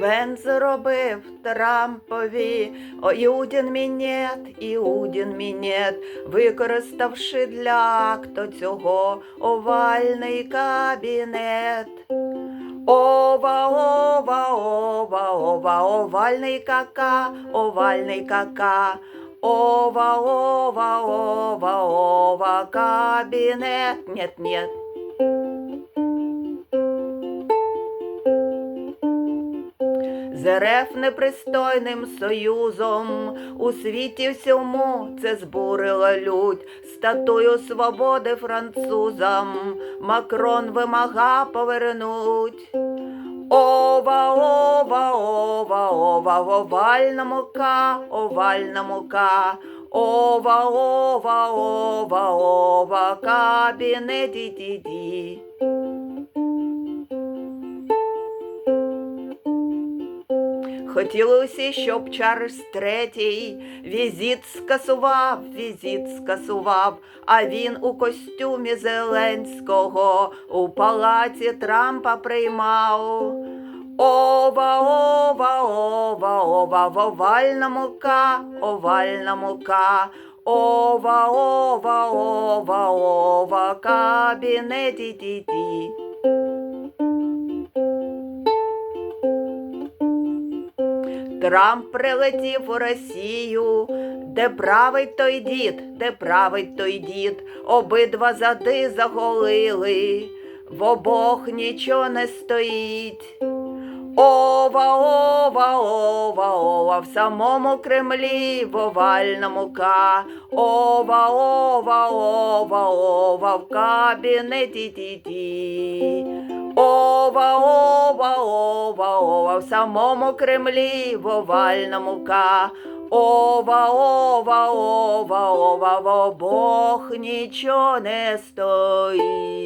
Вен зробив Трампові Іудін мінет, Іудін мінет, використавши для акто цього овальний кабінет. Ова, ова, ова, ова, овальний кака, овальний кака. Ова, ова, ова, ова, кабінет, нет, нет. РФ непристойним союзом у світі всьому це збурила лють, статую свободи французам Макрон вимага повернуть. Ова, ова, ова, ова, в овальному ка, овальному ка. Ова, ова, ова, ова, кабінеті ді-ді. Хотіли усі, щоб Чарльз третій візит скасував, візит скасував, а він у костюмі Зеленського у палаці Трампа приймав. Ова, ова, ова, ова, в овальному ка, овальному ка. Ова, ова, ова, ова, кабінеті ті-ті. Трамп прилетів у Росію, де правий той дід, де правий той дід, обидва зади заголили, в обох нічого не стоїть. Ова, ова, ова, ова, в самому Кремлі, в овальному ка. Ова, ова, ова, ова, в кабінеті ті-ті. Ова, в самому Кремлі, в овальному ка. Ова, ова, ова, ова, в обох нічого не стоїть.